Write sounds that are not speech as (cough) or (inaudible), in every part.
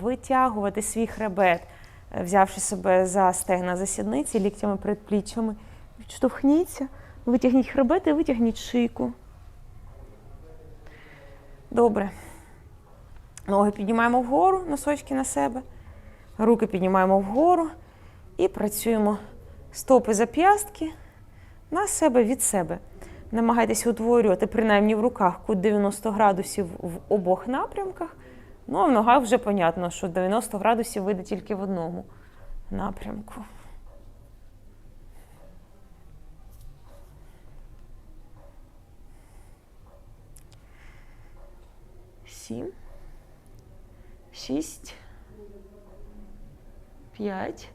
Витягувати свій хребет, е, взявши себе за стегна за сідниці, ліктями перед пліччями. Відштовхніться, витягніть хребет і витягніть шийку. Добре. Ноги піднімаємо вгору, носочки на себе. Руки піднімаємо вгору і працюємо стопи зап'ястки на себе від себе. Намагайтеся утворювати, принаймні в руках, кут 90 градусів в обох напрямках. Ну, а в ногах вже понятно, що 90 градусів вийде тільки в одному напрямку. Сім. Шість. П'ять.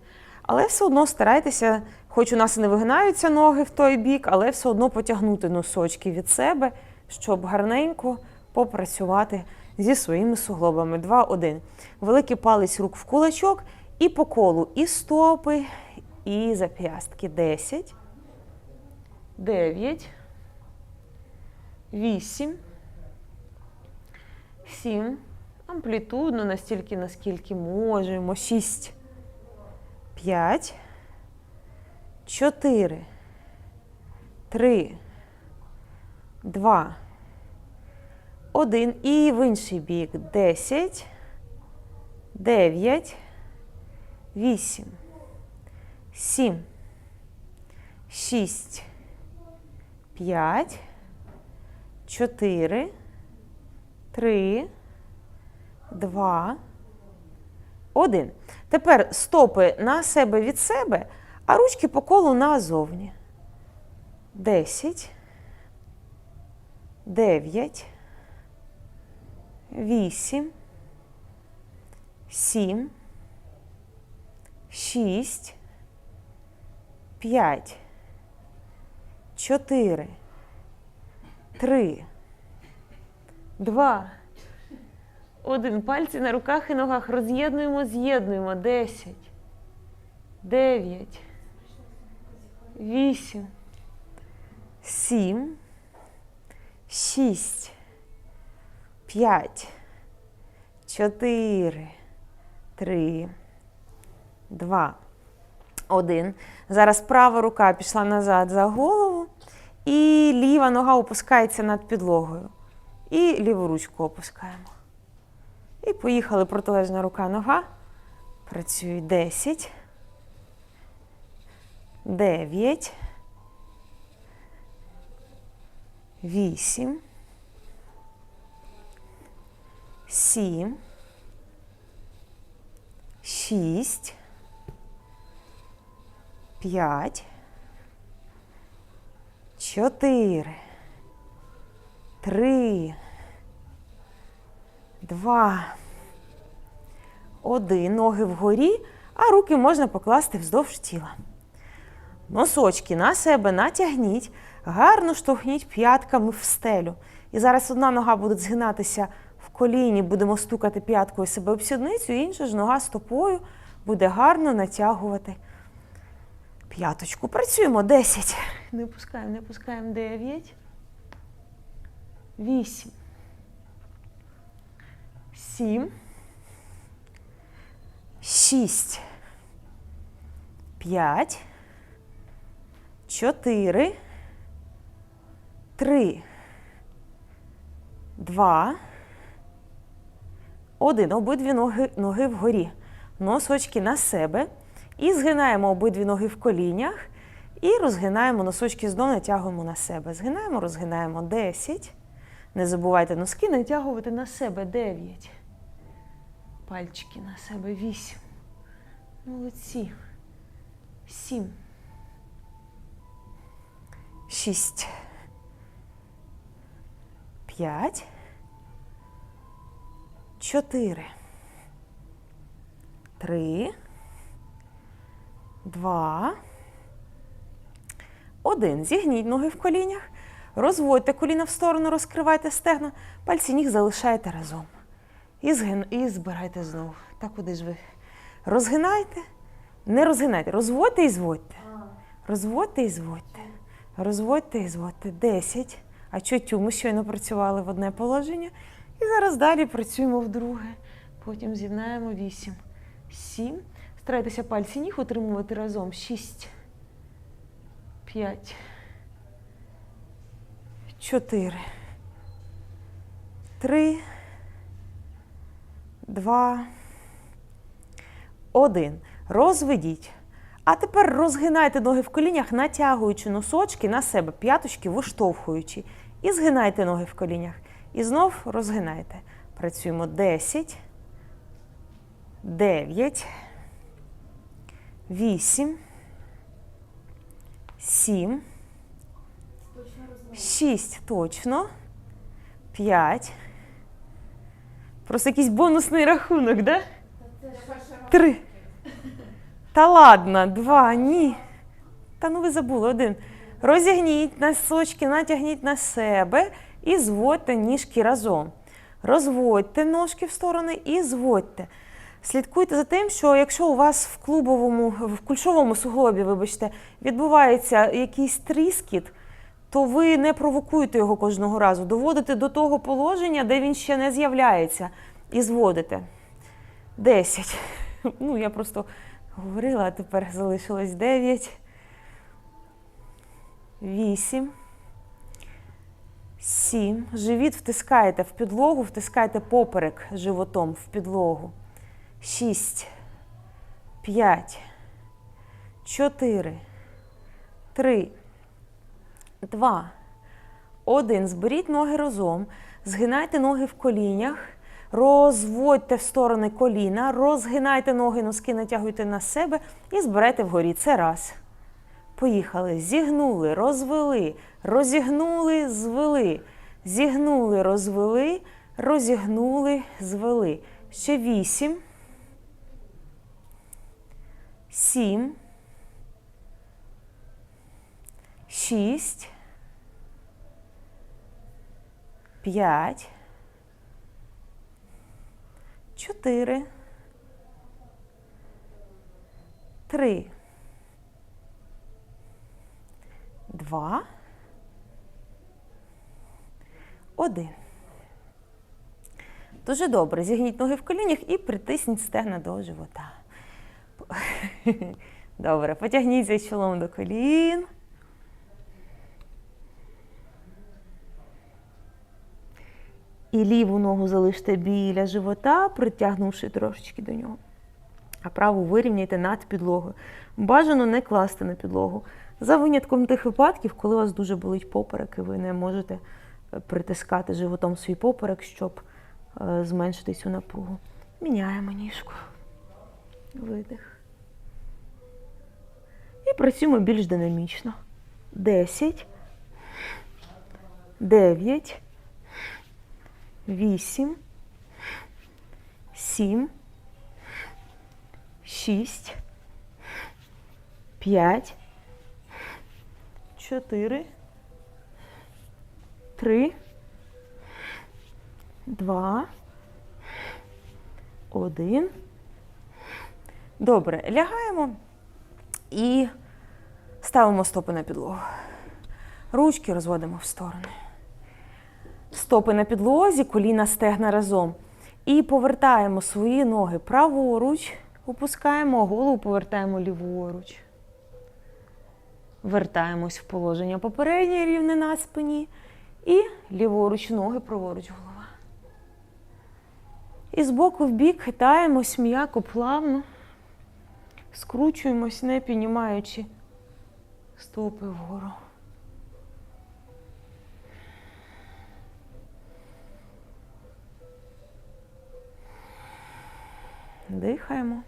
Але все одно старайтеся, хоч у нас і не вигинаються ноги в той бік, але все одно потягнути носочки від себе, щоб гарненько попрацювати зі своїми суглобами. Два, один. Великий палець рук в кулачок і по колу і стопи, і зап'ястки. Десять. Дев'ять. Вісім. Сім. Амплітудно настільки, наскільки можемо. Шість. П'ять. Чотири. Три. Два. Один. І в інший бік. Десять. Дев'ять. Вісім. Сім. Шість. П'ять. Чотири. Три. Два. Один. Тепер стопи на себе від себе, а ручки по колу назовні. Десять. Дев'ять. Вісім. Сім. Шість. П'ять. Чотири. Три. Два. Один. Пальці на руках і ногах. Роз'єднуємо, з'єднуємо. Десять. Дев'ять. Вісім. Сім. Шість. П'ять. Чотири. Три. Два. Один. Зараз права рука пішла назад за голову. І ліва нога опускається над підлогою. І ліву ручку опускаємо. І поїхали протилежна рука нога. Працює 10. 9. 8. 7. 6. 5. 4. 3. Два. Один. Ноги вгорі, а руки можна покласти вздовж тіла. Носочки на себе натягніть, гарно штовхніть п'ятками в стелю. І зараз одна нога буде згинатися коліні, будемо стукати п'яткою себе об сідницю, інша ж нога стопою буде гарно натягувати п'яточку. Працюємо 10. Не пускаємо, не пускаємо 9. 8. Сім. Шість. П'ять. Чотири. Три. Два. Один. Обидві ноги, ноги вгорі. Носочки на себе. І згинаємо обидві ноги в колінях. І розгинаємо носочки знову натягуємо на себе. Згинаємо, розгинаємо. Десять. Не забувайте носки натягувати на себе 9. Пальчики на себе 8. Молодці. 7. 6. 5. 4. 3. 2. 1. Зігніть ноги в колінях. Розводьте коліна в сторону, розкривайте стегна, пальці ніг залишайте разом. І, згин... і збирайте знову. Так куди ж ви? Розгинайте, не розгинайте, розводьте і зводьте. Розводьте і зводьте. Розводьте і зводьте. Десять. А чотю ми щойно працювали в одне положення. І зараз далі працюємо в друге. Потім з'єднаємо 8, 7. Старайтеся пальці ніг утримувати разом. 6, 5, 4, 3, 2, 1. Розведіть. А тепер розгинайте ноги в колінях, натягуючи носочки на себе, п'яточки виштовхуючи. І згинайте ноги в колінях. І знов розгинайте. Працюємо 10, 9, 8, 7, 6, точно, 5. Просто якийсь бонусний рахунок, да? Три. Та ладно, два, ні. Та ну ви забули один. Розігніть носочки, натягніть на себе і зводьте ніжки разом. Розводьте ножки в сторони і зводьте. Слідкуйте за тим, що якщо у вас в клубовому, в кульшовому суглобі, вибачте, відбувається якийсь тріскіт, то ви не провокуєте його кожного разу. Доводите до того положення, де він ще не з'являється, і зводите. 10. Ну, я просто говорила, а тепер залишилось 9. 8. 7. Живіт втискаєте в підлогу, втискаєте поперек животом в підлогу. 6. 5. 4. 3. 2. 1. Зберіть ноги разом. Згинайте ноги в колінях. Розводьте в сторони коліна, розгинайте ноги, носки натягуйте на себе і збирайте вгорі. Це раз. Поїхали. Зігнули, розвели, розігнули, звели. Зігнули, розвели, розігнули, звели. Ще вісім. Сім. Шість. П'ять. Чотири. Три. Два. Один. Дуже добре. Зігніть ноги в колінях і притисніть стегна до живота. (laughs) Добре, потягніться чолом до колін. І ліву ногу залиште біля живота, притягнувши трошечки до нього. А праву вирівняйте над підлогою. Бажано не класти на підлогу. За винятком тих випадків, коли у вас дуже болить поперек, і ви не можете е, притискати животом свій поперек, щоб е, зменшити цю напругу. Міняємо ніжку. Видих. І працюємо більш динамічно. 10, 9, 8, 7, 6, 5, 4, 3, 2, 1. Добре, лягаємо і ставимо стопи на підлогу. Ручки розводимо в сторони. Стопи на підлозі, коліна стегна разом. І повертаємо свої ноги праворуч, опускаємо, голову повертаємо ліворуч. Вертаємось в положення попереднє рівне на спині. І ліворуч ноги, праворуч голова. І з боку в бік хитаємось м'яко, плавно. Скручуємось, не піднімаючи стопи вгору. Дихаємо.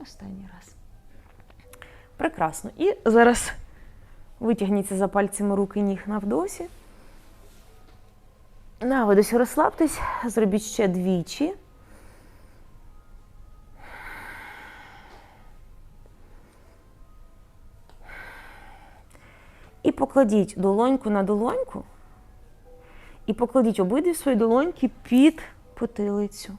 Останній раз. Прекрасно. І зараз витягніться за пальцями руки ніг навдосі. На видосі розслабтесь, зробіть ще двічі. І покладіть долоньку на долоньку. І покладіть обидві свої долоньки під потилицю.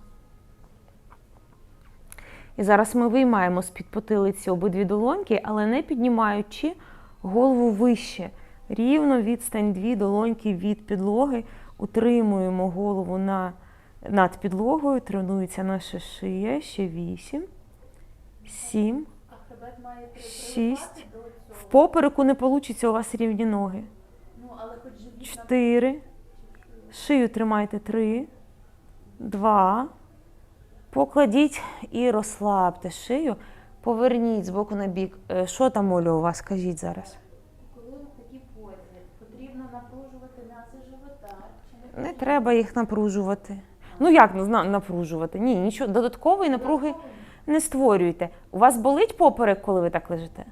І зараз ми виймаємо з-під потилиці обидві долоньки, але не піднімаючи голову вище. Рівно відстань дві долоньки від підлоги. Утримуємо голову на, над підлогою, тренується наша шия. Ще вісім, сім, Шість. В попереку не вийде у вас рівні ноги. Чотири. Шию тримайте. Три, два. Покладіть і розслабте шию. Поверніть з боку на бік. Е, Що там, Оля, у вас? Скажіть зараз. Коли в такій позі потрібно напружувати м'язи живота чи не, Не треба їх напружувати. Ну як напружувати? Ні, нічого додаткової напруги не створюйте. У вас болить поперек, коли ви так лежите?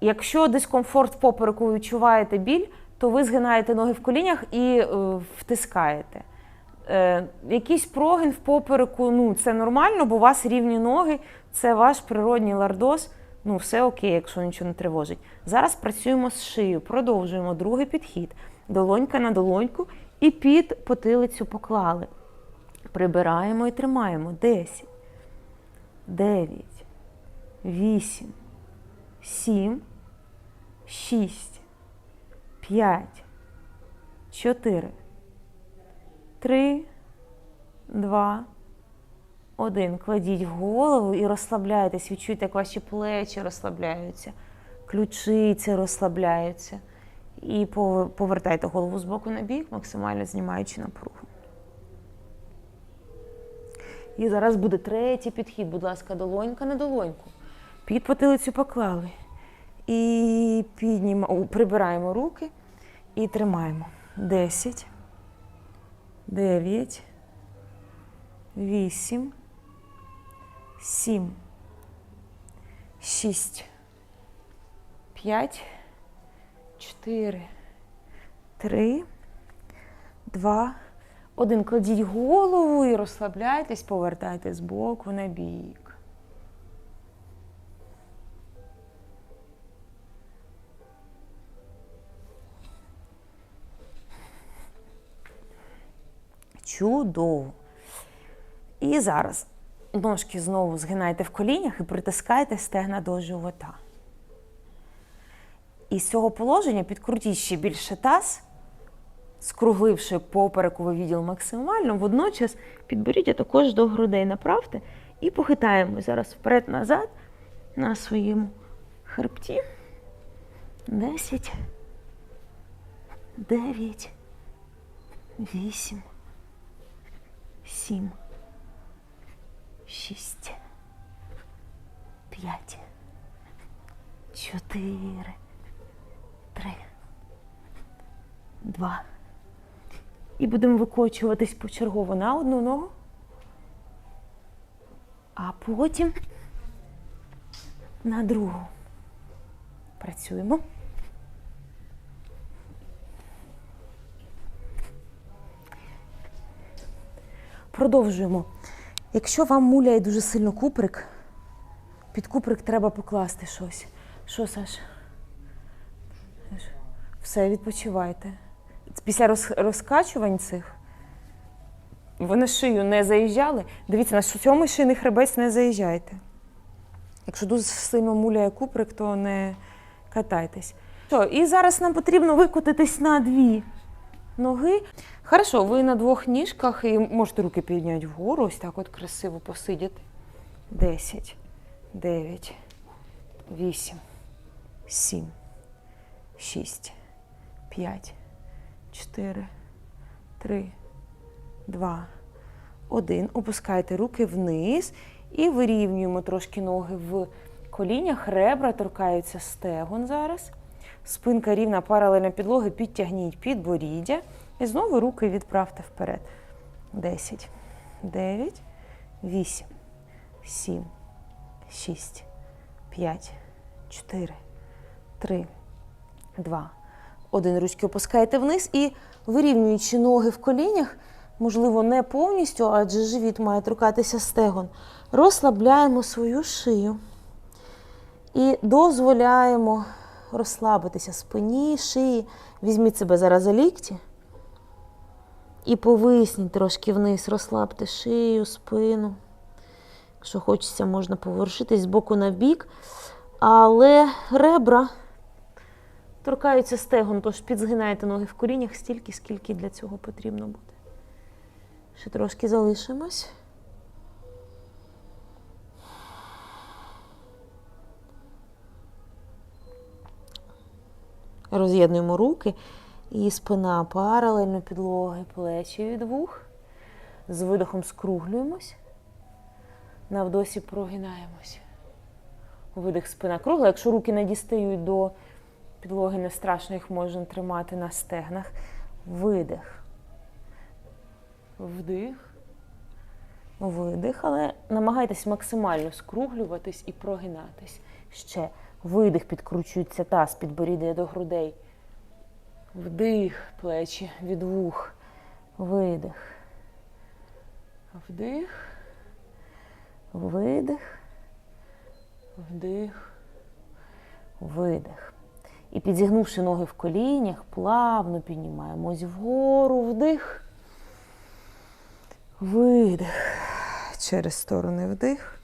Якщо дискомфорт в попереку відчуваєте біль, то ви згинаєте ноги в колінях і е, втискаєте. Е, якийсь прогин в попереку, ну це нормально, бо у вас рівні ноги, це ваш природній лардоз. Ну, все окей, якщо нічого не тривожить. Зараз працюємо з шиєю, продовжуємо другий підхід. Долонька на долоньку і під потилицю поклали. Прибираємо і тримаємо. 10, 9, 8, 7, 6, 5, 4, 3, 2, 1. Кладіть голову і розслабляйтесь. Відчуйте, як ваші плечі розслабляються, ключиці розслабляються. І повертайте голову з боку на бік, максимально знімаючи напругу. І зараз буде третій підхід, будь ласка, долонька на долоньку. Під потилицю поклали. І підніма... прибираємо руки і тримаємо. 10, 9, 8, 7, 6, 5, 4, 3, 2, 1. Кладіть голову і розслабляйтесь, повертайтесь з боку на бік. Чудово. І зараз ножки знову згинайте в колінях і притискайте стегна до живота. І з цього положення підкрутіть ще більше таз, скругливши поперековий відділ максимально, водночас підберіть також до грудей направте і похитаємо зараз вперед-назад на своєму хребті. 10, 9, 8, 7, 6, 5, 4, 3, 2. І будемо викочуватись почергово на одну ногу, а потім на другу. Працюємо. Продовжуємо. Якщо вам муляє дуже сильно куприк, під куприк треба покласти щось. Що, Саш? Все, відпочивайте. Після розкачувань цих ви на шию не заїжджали. Дивіться, на цьому шийний хребець не заїжджайте. Якщо дуже сильно муляє куприк, то не катайтесь. Що, і зараз нам потрібно викотитись на дві ноги. Хорошо, ви на двох ніжках і можете руки підняти вгору, ось так от красиво посидіти. 10, 9, 8, 7, 6, 5, 4, 3, 2, 1. Опускайте руки вниз і вирівнюємо трошки ноги в колінях. Ребра торкаються стегон зараз. Спинка рівна паралельно підлоги, підтягніть підборіддя. І знову руки відправте вперед. 10, 9, 8, 7, 6, 5, 4, 3, 2, 1. Ручки опускаєте вниз і вирівнюючи ноги в колінях, можливо, не повністю, адже живіт має торкатися стегон. Розслабляємо свою шию і дозволяємо розслабитися спині, шиї. Візьміть себе зараз за лікті. І повисніть трошки вниз, розслабте шию, спину. Якщо хочеться, можна поворушитись з боку на бік. Але ребра торкаються стегон, тож підзгинаєте ноги в коріннях стільки, скільки для цього потрібно буде. Ще трошки залишимось. Роз'єднуємо руки і спина паралельно підлоги, плечі від вух. З видохом скруглюємось. На вдосі прогинаємось. Видих спина кругла. Якщо руки не дістають до підлоги, не страшно, їх можна тримати на стегнах. Видих. Вдих. Видих, але намагайтесь максимально скруглюватись і прогинатись. Ще видих, підкручується таз, підборіддя до грудей. Вдих, плечі від вух. Видих. Вдих. Видих. Вдих. Видих. І підзігнувши ноги в колінях, плавно піднімаємось вгору, вдих. Видих. Через сторони вдих.